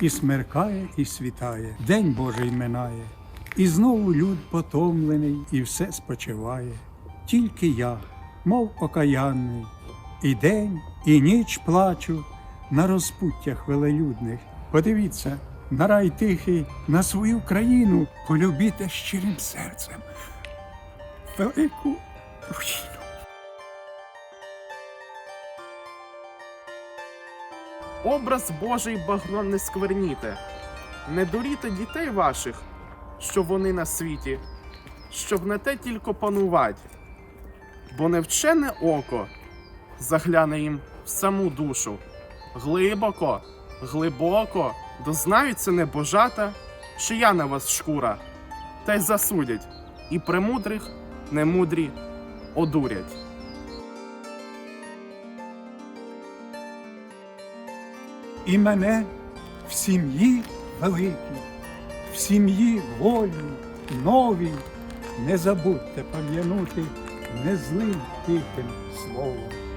І смеркає, і світає, день Божий минає, і знову люд потомлений, і все спочиває. Тільки я, мов окаянний, і день, і ніч плачу на розпуттях велелюдних. Подивіться, на рай тихий, на свою країну полюбіте щирим серцем. Велику Образ Божий багном не скверніте, не дуріте дітей ваших, що вони на світі, щоб не те тільки панувать, бо невчене око загляне їм в саму душу, глибоко, глибоко дознаються небожата, чия на вас шкура, та й засудять, і премудрих немудрі одурять. І мене в сім'ї великій, в сім'ї волі, новій, не забудьте пам'янути незлим тихим словом.